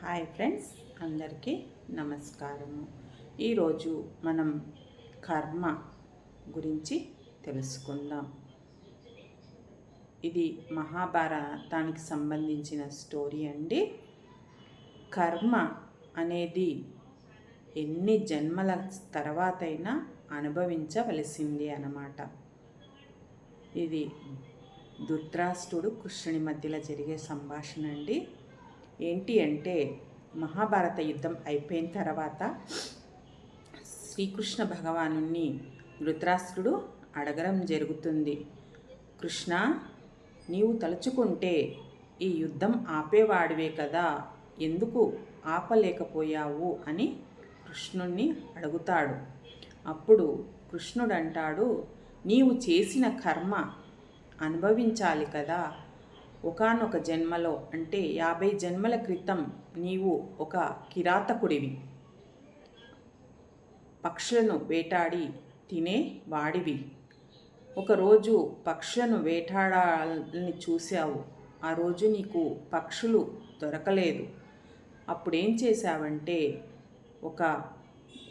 Hi friends అందరికీ నమస్కారము. ఈరోజు మనం కర్మ గురించి తెలుసుకుందాం. ఇది మహాభారతానికి సంబంధించిన స్టోరీ అండి. కర్మ అనేది ఎన్ని జన్మల తర్వాతైనా అనుభవించవలసింది అన్నమాట. ఇది ధృతరాష్ట్రుడు కృష్ణుని మధ్యలో జరిగే సంభాషణ అండి. ఏంటి అంటే మహాభారత యుద్ధం అయిపోయిన తర్వాత శ్రీకృష్ణ భగవాను ధృతరాష్ట్రుడు అడగడం జరుగుతుంది. కృష్ణ నీవు తలుచుకుంటే ఈ యుద్ధం ఆపేవాడివే కదా ఎందుకు ఆపలేకపోయావు అని కృష్ణుణ్ణి అడుగుతాడు. అప్పుడు కృష్ణుడు అంటాడు నీవు చేసిన కర్మ అనుభవించాలి కదా ఒకనొక జన్మలో అంటే యాభై జన్మల క్రితం నీవు ఒక కిరాతకుడివి. పక్షులను వేటాడి తినే వాడివి. ఒకరోజు పక్షులను వేటాడాలని చూశావు. ఆ రోజు నీకు పక్షులు దొరకలేదు. అప్పుడేం చేశావంటే ఒక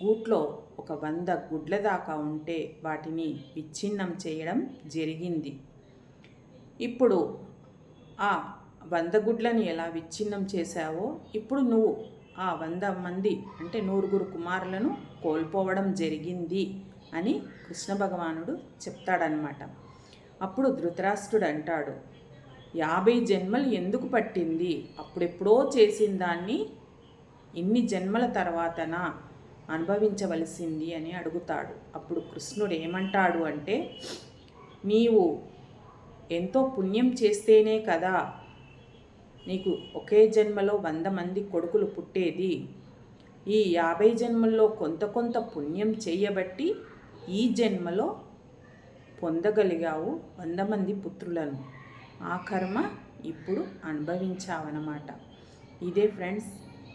గూట్లో ఒక వంద గుడ్ల దాకా ఉంటే వాటిని విచ్ఛిన్నం చేయడం జరిగింది. ఇప్పుడు ఆ వంద గుడ్లను ఎలా విచ్ఛిన్నం చేశావో ఇప్పుడు నువ్వు ఆ వంద మంది అంటే నూరుగురు కుమారులను కోల్పోవడం జరిగింది అని కృష్ణ భగవానుడు చెప్తాడనమాట అప్పుడు ధృతరాష్ట్రుడు అంటాడు యాభై జన్మలు ఎందుకు పట్టింది? అప్పుడెప్పుడో చేసిన దాన్ని ఇన్ని జన్మల తర్వాతన అనుభవించవలసింది అని అడుగుతాడు. అప్పుడు కృష్ణుడు ఏమంటాడు అంటే నీవు ఎంతో పుణ్యం చేస్తేనే కదా. నీకు ఒకే జన్మలో వంద మంది కొడుకులు పుట్టేది. ఈ యాభై జన్మల్లో కొంత కొంత పుణ్యం చేయబట్టి ఈ జన్మలో పొందగలిగావు వంద మంది పుత్రులను. ఆ కర్మ ఇప్పుడు అనుభవించావన్నమాట ఇదే ఫ్రెండ్స్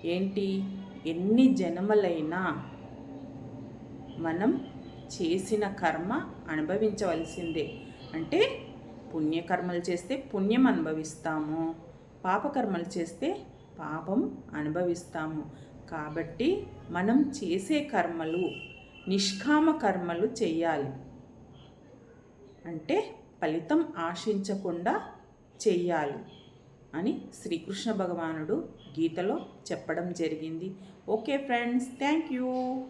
ఏంటి? ఎన్ని జన్మలైనా మనం చేసిన కర్మ అనుభవించవలసిందే. అంటే పుణ్యకర్మలు చేస్తే పుణ్యం అనుభవిస్తాము. పాపకర్మలు చేస్తే పాపం అనుభవిస్తాము. కాబట్టి మనం చేసే కర్మలు నిష్కామ కర్మలు చేయాలి. అంటే ఫలితం ఆశించకుండా చెయ్యాలి అని శ్రీకృష్ణ భగవానుడు గీతలో చెప్పడం జరిగింది. Okay friends thank you.